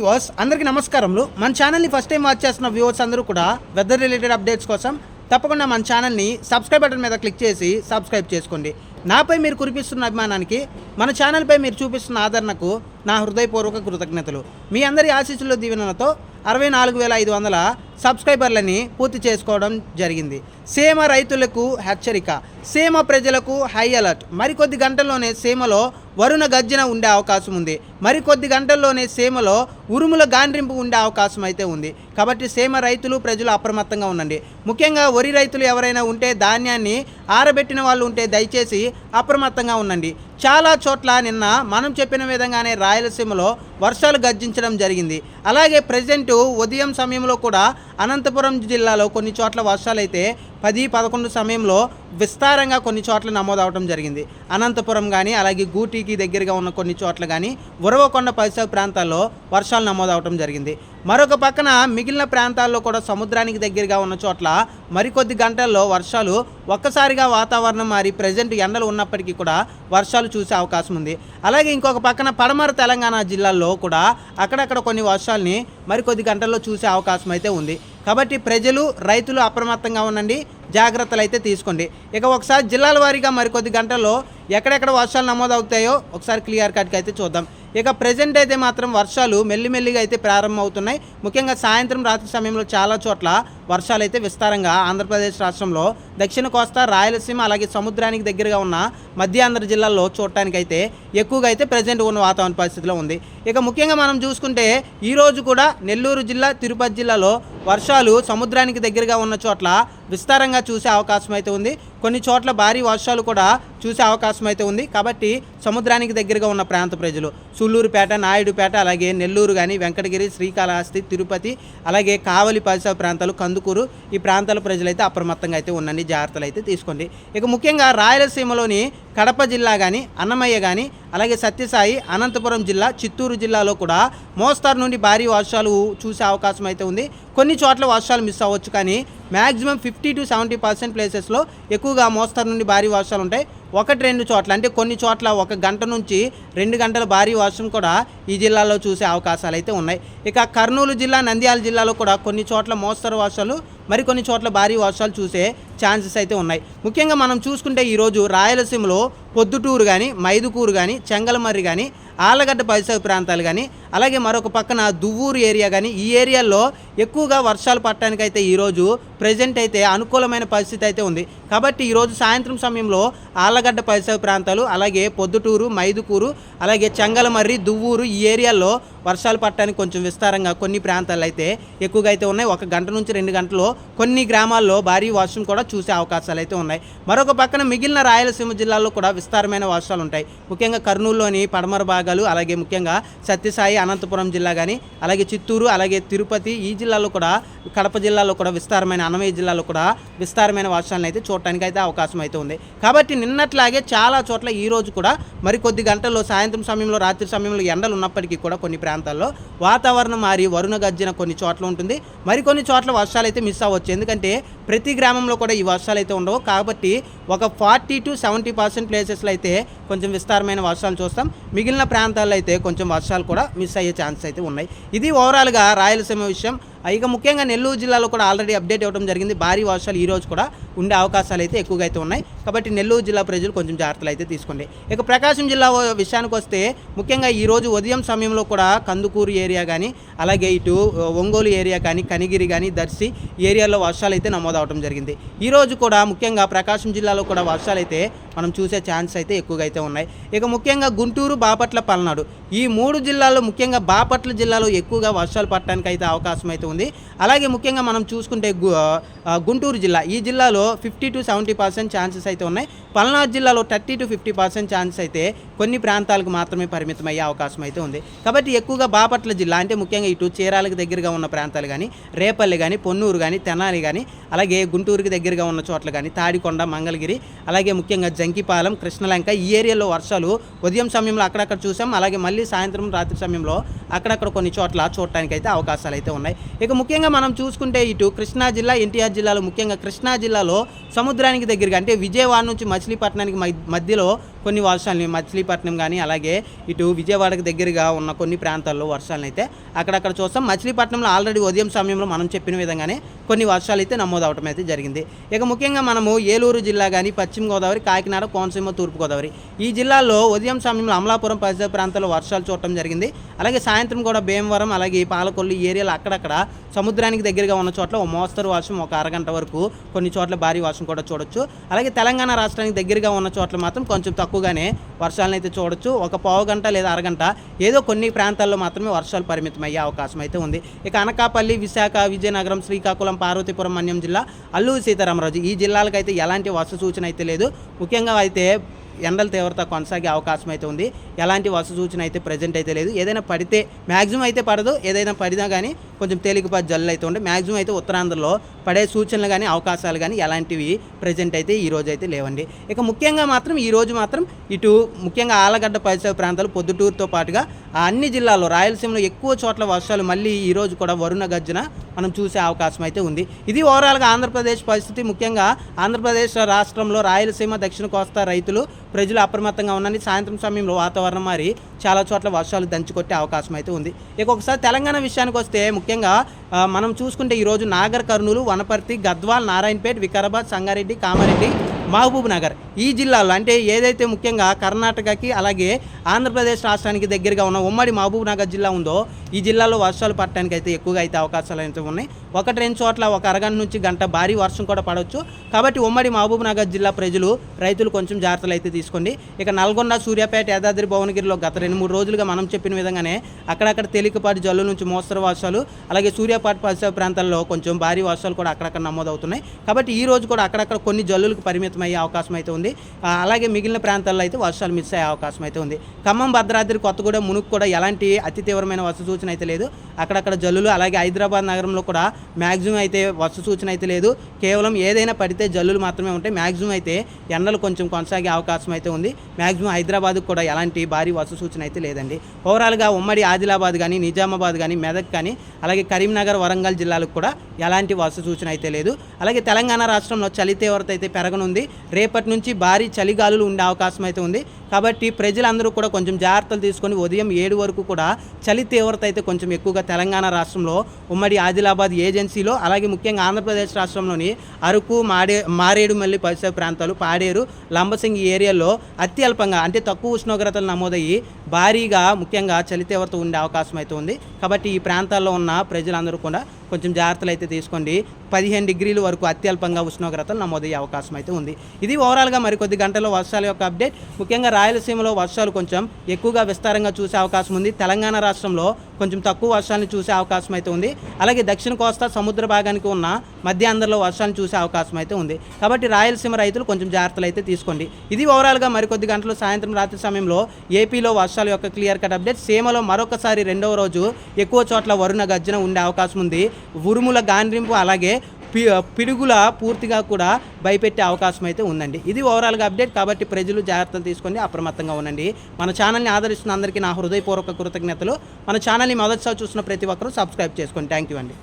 Viewers అందరికీ నమస్కారములు. మన ఛానల్ని ఫస్ట్ టైం వాచ్ చేస్తున్న వ్యూవర్స్ అందరూ కూడా వెదర్ రిలేటెడ్ అప్డేట్స్ కోసం తప్పకుండా మన ఛానల్ని సబ్స్క్రైబ్ బటన్ మీద క్లిక్ చేసి సబ్స్క్రైబ్ చేసుకోండి. నాపై మీరు కురిపిస్తున్న అభిమానానికి మన ఛానల్పై మీరు చూపిస్తున్న ఆదరణకు నా హృదయపూర్వక కృతజ్ఞతలు. మీ అందరి ఆశీస్సుల దీవెనలతో అరవై నాలుగు వేల ఐదు వందల సబ్స్క్రైబర్లని పూర్తి చేసుకోవడం జరిగింది. సీమ రైతులకు హెచ్చరిక. సీమ ప్రజలకు హై అలర్ట్ మరికొద్ది గంటల్లోనే సీమలో వరుణ గర్జన ఉండే అవకాశం ఉంది. మరికొద్ది గంటల్లోనే సీమలో ఉరుముల గాండ్రింపు ఉండే అవకాశం అయితే ఉంది. కాబట్టి సీమ రైతులు ప్రజలు అప్రమత్తంగా ఉండండి. ముఖ్యంగా వరి రైతులు ఎవరైనా ఉంటే ధాన్యాన్ని ఆరబెట్టిన వాళ్ళు ఉంటే దయచేసి అప్రమత్తంగా ఉండండి. చాలా చోట్ల నిన్న మనం చెప్పిన విధంగానే రాయలసీమలో వర్షాలు గర్జించడం జరిగింది. అలాగే ప్రజెంట్ ఉదయం సమయంలో కూడా అనంతపురం జిల్లాలో కొన్ని చోట్ల వర్షాలు అయితే పది పదకొండు సమయంలో విస్తారంగా కొన్ని చోట్ల నమోదవడం జరిగింది. అనంతపురం కానీ అలాగే గూటికి దగ్గరగా ఉన్న కొన్ని చోట్ల కానీ బురవకొండ పరిసర ప్రాంతాల్లో వర్షాలు నమోదవడం జరిగింది. మరొక పక్కన మిగిలిన ప్రాంతాల్లో కూడా సముద్రానికి దగ్గరగా ఉన్న చోట్ల మరికొద్ది గంటల్లో వర్షాలు ఒక్కసారిగా వాతావరణం మారి ప్రజెంట్ ఎండలు ఉన్నప్పటికీ కూడా వర్షాలు చూసే అవకాశం ఉంది. అలాగే ఇంకొక పక్కన పడమర తెలంగాణ జిల్లాల్లో కూడా అక్కడక్కడ కొన్ని వర్షాలని మరికొద్ది గంటల్లో చూసే అవకాశం అయితే ఉంది. కాబట్టి ప్రజలు రైతులు అప్రమత్తంగా ఉండండి జాగ్రత్తలు అయితే తీసుకోండి. ఇక ఒకసారి జిల్లాల వారీగా మరికొద్ది గంటల్లో ఎక్కడెక్కడ వర్షాలు నమోదవుతాయో ఒకసారి క్లియర్ కట్కి అయితే చూద్దాం. ఇక ప్రజెంట్ అయితే మాత్రం వర్షాలు మెల్లిమెల్లిగా అయితే ప్రారంభమవుతున్నాయి. ముఖ్యంగా సాయంత్రం రాత్రి సమయంలో చాలా చోట్ల వర్షాలు అయితే విస్తారంగా ఆంధ్రప్రదేశ్ రాష్ట్రంలో దక్షిణ కోస్తా రాయలసీమ అలాగే సముద్రానికి దగ్గరగా ఉన్న మధ్యాంధ్ర జిల్లాల్లో చూడటానికి అయితే ఎక్కువగా అయితే ప్రజెంట్ ఉన్న వాతావరణ పరిస్థితిలో ఉంది. ఇక ముఖ్యంగా మనం చూసుకుంటే ఈరోజు కూడా నెల్లూరు జిల్లా తిరుపతి జిల్లాలో వర్షాలు సముద్రానికి దగ్గరగా ఉన్న చోట్ల విస్తారంగా చూసే అవకాశం అయితే ఉంది. కొన్ని చోట్ల భారీ వర్షాలు కూడా చూసే అవకాశం అయితే ఉంది. కాబట్టి సముద్రానికి దగ్గరగా ఉన్న ప్రాంత ప్రజలు సుల్లూరుపేట నాయుడుపేట అలాగే నెల్లూరు కానీ వెంకటగిరి శ్రీకాళహస్తి తిరుపతి అలాగే కావలి పరిసర ప్రాంతాలు కందుకూరు ఈ ప్రాంతాల ప్రజలైతే అప్రమత్తంగా అయితే ఉండండి జాగ్రత్తలు అయితే తీసుకోండి. ఇక ముఖ్యంగా రాయలసీమలోని కడప జిల్లా కానీ అన్నమయ్య కానీ అలాగే సత్యసాయి అనంతపురం జిల్లా చిత్తూరు జిల్లాలో కూడా మోస్తారు నుండి భారీ వర్షాలు చూసే అవకాశం అయితే ఉంది. కొన్ని చోట్ల వర్షాలు మిస్ అవ్వచ్చు కానీ maximum fifty to seventy percent ప్లేసెస్లో ఎక్కువగా మోస్తారు నుండి భారీ వర్షాలు ఉంటాయి. ఒకటి రెండు చోట్ల అంటే కొన్ని చోట్ల ఒక గంట నుంచి రెండు గంటల భారీ వర్షం కూడా ఈ జిల్లాలో చూసే అవకాశాలు అయితే ఉన్నాయి. ఇక కర్నూలు జిల్లా నంద్యాల జిల్లాలో కూడా కొన్ని చోట్ల మోస్తరు వర్షాలు మరికొన్ని చోట్ల భారీ వర్షాలు చూసే ఛాన్సెస్ అయితే ఉన్నాయి. ముఖ్యంగా మనం చూసుకుంటే ఈరోజు రాయలసీమలో పొద్దుటూరు కానీ మైదుకూరు కానీ చెంగలమర్రి కానీ ఆలగడ్డ పరిసర ప్రాంతాలు కానీ అలాగే మరొక పక్కన దువ్వూరు ఏరియా కానీ ఈ ఏరియాల్లో ఎక్కువగా వర్షాలు పట్టడానికైతే ఈరోజు ప్రజెంట్ అయితే అనుకూలమైన పరిస్థితి అయితే ఉంది. కాబట్టి ఈరోజు సాయంత్రం సమయంలో ఆలగడ్డ పరిసర ప్రాంతాలు అలాగే పొద్దుటూరు మైదుకూరు అలాగే చెంగలమర్రి దువ్వూరు ఈ ఏరియాల్లో వర్షాలు పట్టడానికి కొంచెం విస్తారంగా కొన్ని ప్రాంతాలు అయితే ఎక్కువగా అయితే ఉన్నాయి. ఒక గంట నుంచి రెండు గంటలు కొన్ని గ్రామాల్లో భారీ వర్షం కూడా చూసే అవకాశాలు అయితే ఉన్నాయి. మరొక పక్కన మిగిలిన రాయలసీమ జిల్లాల్లో కూడా విస్తారమైన వర్షాలు ఉంటాయి. ముఖ్యంగా కర్నూలులోని పడమర భాగాలు అలాగే ముఖ్యంగా సత్యసాయి అనంతపురం జిల్లా కానీ అలాగే చిత్తూరు అలాగే తిరుపతి ఈ జిల్లాలో కూడా కడప జిల్లాలో కూడా విస్తారమైన అన్నమయ్య జిల్లాలో కూడా విస్తారమైన వర్షాలను అయితే చూడటానికి అయితే అవకాశం అయితే ఉంది. కాబట్టి నిన్నట్లాగే చాలా చోట్ల ఈ రోజు కూడా మరికొద్ది గంటల్లో సాయంత్రం సమయంలో రాత్రి సమయంలో ఎండలు ఉన్నప్పటికీ కూడా కొన్ని ప్రాంతాల్లో వాతావరణం మారి వరుణ గర్జన కొన్ని చోట్ల ఉంటుంది. మరికొన్ని చోట్ల వర్షాలు అయితే మిస్ అవ్వచ్చు. ఎందుకంటే ప్రతి గ్రామంలో కూడా ఈ వర్షాలు అయితే ఉండవు. కాబట్టి ఒక ఫార్టీ టు సెవెంటీ పర్సెంట్ ప్లేసెస్లో అయితే కొంచెం విస్తారమైన వర్షాలు చూస్తాం. మిగిలిన ప్రాంతాల్లో అయితే కొంచెం వర్షాలు కూడా మిస్ అయ్యే ఛాన్స్ అయితే ఉన్నాయి. ఇది ఓవరాల్గా రాయలసీమ విషయం. ఇక ముఖ్యంగా నెల్లూరు జిల్లాలో కూడా ఆల్రెడీ అప్డేట్ ఇవ్వడం జరిగింది. భారీ వర్షాలు ఈ రోజు కూడా ఉండే అవకాశాలు అయితే ఎక్కువగా అయితే ఉన్నాయి. కాబట్టి నెల్లూరు జిల్లా ప్రజలు కొంచెం జాగ్రత్తలు అయితే తీసుకోండి. ఇక ప్రకాశం జిల్లా విషయానికి వస్తే ముఖ్యంగా ఈ రోజు ఉదయం సమయంలో కూడా కందుకూరు ఏరియా కానీ అలాగే ఇటు ఒంగోలు ఏరియా కానీ కనిగిరి కానీ దర్శి ఏరియాలో వర్షాలు అయితే నమోదవడం జరిగింది. ఈ రోజు కూడా ముఖ్యంగా ప్రకాశం జిల్లాలో కూడా వర్షాలు అయితే మనం చూసే ఛాన్స్ అయితే ఎక్కువగా అయితే ఉన్నాయి. ఇక ముఖ్యంగా గుంటూరు బాపట్ల పల్నాడు. ఈ మూడు జిల్లాల్లో ముఖ్యంగా బాపట్ల జిల్లాలో ఎక్కువగా వర్షాలు పడటానికి అయితే అవకాశం అయితే ఉంది. అలాగే ముఖ్యంగా మనం చూసుకుంటే గు- గుంటూరు జిల్లా. ఈ జిల్లాలో fifty to seventy percent chances అయితే ఉన్నాయి. పల్నాడు జిల్లాలో thirty to fifty percent chances అయితే కొన్ని ప్రాంతాలకు మాత్రమే పరిమితం అయ్యే అవకాశం అయితే ఉంది. కాబట్టి ఎక్కువగా బాపట్ల జిల్లా అంటే ముఖ్యంగా ఇటు చీరాలకు దగ్గరగా ఉన్న ప్రాంతాలు కానీ రేపల్లి కానీ పొన్నూరు కానీ తెనాలి కానీ అలాగే గుంటూరుకి దగ్గరగా ఉన్న చోట్ల కానీ తాడికొండ మంగళగిరి అలాగే ముఖ్యంగా జంకిపాలెం కృష్ణలంక ఈ ఏరియాలో వర్షాలు ఉదయం సమయంలో అక్కడక్కడ చూసాం. అలాగే మళ్ళీ సాయంత్రం రాత్రి సమయంలో అక్కడక్కడ కొన్ని చోట్ల చూడటానికి అయితే అవకాశాలు అయితే ఉన్నాయి. ఇక ముఖ్యంగా మనం చూసుకుంటే ఇటు కృష్ణా జిల్లా ఎన్టీఆర్ జిల్లాలో ముఖ్యంగా కృష్ణా జిల్లాలో సముద్రానికి దగ్గరగా అంటే విజయవాడ నుంచి మచిలీపట్నానికి మధ్య- మధ్యలో కొన్ని వర్షాలు మచిలీపట్నం కానీ అలాగే ఇటు విజయవాడకు దగ్గరగా ఉన్న కొన్ని ప్రాంతాల్లో వర్షాలను అయితే అక్కడక్కడ చూస్తాం. మచిలీపట్నంలో ఆల్రెడీ ఉదయం సమయంలో మనం చెప్పిన విధంగానే కొన్ని వర్షాలు అయితే నమోదవటం అయితే జరిగింది. ఇక ముఖ్యంగా మనము ఏలూరు జిల్లా కానీ పశ్చిమ గోదావరి కాకినాడ కోనసీమ తూర్పుగోదావరి ఈ జిల్లాల్లో ఉదయం సమయంలో అమలాపురం పరిసర ప్రాంతాల్లో వర్షాలు చూడటం జరిగింది. అలాగే సాయంత్రం సాయంత్రం కూడా భీమవరం అలాగే పాలకొల్లు ఈ ఏరియాలో అక్కడక్కడ సముద్రానికి దగ్గరగా ఉన్న చోట్ల ఒక మోస్తరు వర్షం ఒక అరగంట వరకు కొన్ని చోట్ల భారీ వర్షం కూడా చూడొచ్చు. అలాగే తెలంగాణ రాష్ట్రానికి దగ్గరగా ఉన్న చోట్ల మాత్రం కొంచెం తక్కువగానే వర్షాలను అయితే చూడొచ్చు. ఒక పావు గంట లేదా అరగంట ఏదో కొన్ని ప్రాంతాల్లో మాత్రమే వర్షాలు పరిమితం అయ్యే అవకాశం అయితే ఉంది. ఇక అనకాపల్లి విశాఖ విజయనగరం శ్రీకాకుళం పార్వతీపురం మన్యం జిల్లా అల్లూరు సీతారామరాజు ఈ జిల్లాలకైతే ఎలాంటి వర్ష సూచన అయితే లేదు. ముఖ్యంగా అయితే ఎండల తీవ్రత కొనసాగే అవకాశం అయితే ఉంది. ఎలాంటి వర్ష సూచన అయితే ప్రజెంట్ అయితే లేదు. ఏదైనా పడితే మ్యాక్సిమం అయితే పడదు. ఏదైనా పడినా కానీ కొంచెం తేలికపాటి జల్లు అయితే ఉండే. మ్యాక్సిమం అయితే ఉత్తరాంధ్రలో పడే సూచనలు కానీ అవకాశాలు కానీ ఎలాంటివి ప్రజెంట్ అయితే ఈ రోజు అయితే లేవండి. ఇక ముఖ్యంగా మాత్రం ఈ రోజు మాత్రం ఇటు ముఖ్యంగా ఆలగడ్డ పరిసర ప్రాంతాలు పొద్దుటూరుతో పాటుగా ఆ అన్ని జిల్లాల్లో రాయలసీమలో ఎక్కువ చోట్ల వర్షాలు మళ్ళీ ఈ రోజు కూడా వరుణ గర్జన మనం చూసే అవకాశం అయితే ఉంది. ఇది ఓవరాల్గా ఆంధ్రప్రదేశ్ పరిస్థితి. ముఖ్యంగా ఆంధ్రప్రదేశ్ రాష్ట్రంలో రాయలసీమ దక్షిణ కోస్తా రైతులు ప్రజలు అప్రమత్తంగా ఉన్నది సాయంత్రం సమయంలో వాతావరణం మరి చాలా చోట్ల వర్షాలు దంచుకొట్టే అవకాశం అయితే ఉంది. ఇక ఒకసారి తెలంగాణ విషయానికి వస్తే ముఖ్యంగా ముఖ్యంగా మనం చూసుకుంటే ఈరోజు నాగర్ కర్నూలు వనపర్తి గద్వాల్ నారాయణపేట్ వికారాబాద్ సంగారెడ్డి కామారెడ్డి మహబూబ్ నగర్. ఈ జిల్లాలో అంటే ఏదైతే ముఖ్యంగా కర్ణాటకకి అలాగే ఆంధ్రప్రదేశ్ రాష్ట్రానికి దగ్గరగా ఉన్న ఉమ్మడి మహబూబ్ నగర్ జిల్లా ఉందో ఈ జిల్లాలో వర్షాలు పడటానికి అయితే ఎక్కువగా అయితే అవకాశాలు అయితే ఉన్నాయి. ఒకటి రెండు చోట్ల ఒక అరగంట నుంచి గంట భారీ వర్షం కూడా పడవచ్చు. కాబట్టి ఉమ్మడి మహబూబ్ నగర్ జిల్లా ప్రజలు రైతులు కొంచెం జాగ్రత్తలు అయితే తీసుకోండి. ఇక నల్గొండ సూర్యాపేట యాదాద్రి భువనగిరిలో గత రెండు మూడు రోజులుగా మనం చెప్పిన విధంగానే అక్కడక్కడ తేలికపాటి జల్లు నుంచి మోస్తరు వర్షాలు అలాగే సూర్యాపేట పరిసర ప్రాంతాల్లో కొంచెం భారీ వర్షాలు కూడా అక్కడక్కడ నమోదవుతున్నాయి. కాబట్టి ఈ రోజు కూడా అక్కడక్కడ కొన్ని జల్లులకు పరిమితం అయ్యే అవకాశం అయితే ఉంది. అలాగే మిగిలిన ప్రాంతాల్లో అయితే వర్షాలు మిస్ అయ్యే అవకాశం అయితే ఉంది. ఖమ్మం భద్రాద్రి కొత్తగూడెం మునుగు కూడా ఎలాంటి అతి తీవ్రమైన వర్ష సూచన అయితే లేదు. అక్కడక్కడ జల్లులు అలాగే హైదరాబాద్ నగరంలో కూడా మ్యాక్సిమం అయితే వర్ష సూచన అయితే లేదు. కేవలం ఏదైనా పడితే జల్లులు మాత్రమే ఉంటాయి. మ్యాక్సిమం అయితే ఎండలు కొంచెం కొనసాగే అవకాశం అయితే ఉంది. మ్యాక్సిమం హైదరాబాద్కు కూడా ఎలాంటి భారీ వర్ష సూచన అయితే లేదండి. ఓవరాల్గా ఉమ్మడి ఆదిలాబాద్ కానీ నిజామాబాద్ కానీ మెదక్ కానీ అలాగే కరీంనగర్ వరంగల్ జిల్లాలకు కూడా ఎలాంటి వర్ష సూచన అయితే లేదు. అలాగే తెలంగాణ రాష్ట్రంలో చలి తీవ్రత అయితే పెరగనుంది. రేపటి నుంచి భారీ చలిగాలులు ఉండే అవకాశం అయితే ఉంది. కాబట్టి ప్రజలందరూ కూడా కొంచెం జాగ్రత్తలు తీసుకొని ఉదయం ఏడు వరకు కూడా చలి తీవ్రత అయితే కొంచెం ఎక్కువగా తెలంగాణ రాష్ట్రంలో ఉమ్మడి ఆదిలాబాద్ ఏజెన్సీలో అలాగే ముఖ్యంగా ఆంధ్రప్రదేశ్ రాష్ట్రంలోని అరకు మాడే మారేడుమల్లి పరిసర ప్రాంతాలు పాడేరు లంబసింగి ఏరియాలో అత్యల్పంగా అంటే తక్కువ ఉష్ణోగ్రతలు నమోదయ్యి భారీగా ముఖ్యంగా చలి తీవ్రత ఉండే అవకాశం అయితే ఉంది. కాబట్టి ఈ ప్రాంతాల్లో ఉన్న ప్రజలందరూ కూడా కొంచెం జాగ్రత్తలు అయితే తీసుకోండి. పదిహేను డిగ్రీల వరకు అత్యల్పంగా ఉష్ణోగ్రతలు నమోదయ్యే అవకాశం అయితే ఉంది. ఇది ఓవరాల్గా మరికొద్ది గంటల్లో వర్షాల యొక్క అప్డేట్ ముఖ్యంగా రాయలసీమలో వర్షాలు కొంచెం ఎక్కువగా విస్తారంగా చూసే అవకాశం ఉంది. తెలంగాణ రాష్ట్రంలో కొంచెం తక్కువ వర్షాలను చూసే అవకాశం అయితే ఉంది. అలాగే దక్షిణ కోస్తా సముద్ర భాగానికి ఉన్న మధ్య ఆంధ్రలో వర్షాలను చూసే అవకాశం అయితే ఉంది. కాబట్టి రాయలసీమ రైతులు కొంచెం జాగ్రత్తలు అయితే తీసుకోండి. ఇది ఓవరాల్గా మరికొద్ది గంటలు సాయంత్రం రాత్రి సమయంలో ఏపీలో వర్షాల యొక్క క్లియర్ కట్ అప్డేట్ సీమలో మరొకసారి రెండవ రోజు ఎక్కువ చోట్ల వరుణ గర్జన ఉండే అవకాశం ఉంది. ఉరుముల గాండ్రింపు అలాగే పి పిడుగుల పూర్తిగా కూడా భయపెట్టే అవకాశం అయితే ఉందండి. ఇది ఓవరాల్గా అప్డేట్ కాబట్టి ప్రజలు జాగ్రత్తలు తీసుకొని అప్రమత్తంగా ఉండండి. మన ఛానల్ని ఆదరిస్తున్న అందరికీ నా హృదయపూర్వక కృతజ్ఞతలు. మన ఛానల్ని మొదటిసారి చూసిన ప్రతి ఒక్కరూ సబ్స్క్రైబ్ చేసుకోండి థ్యాంక్ యూ అండి.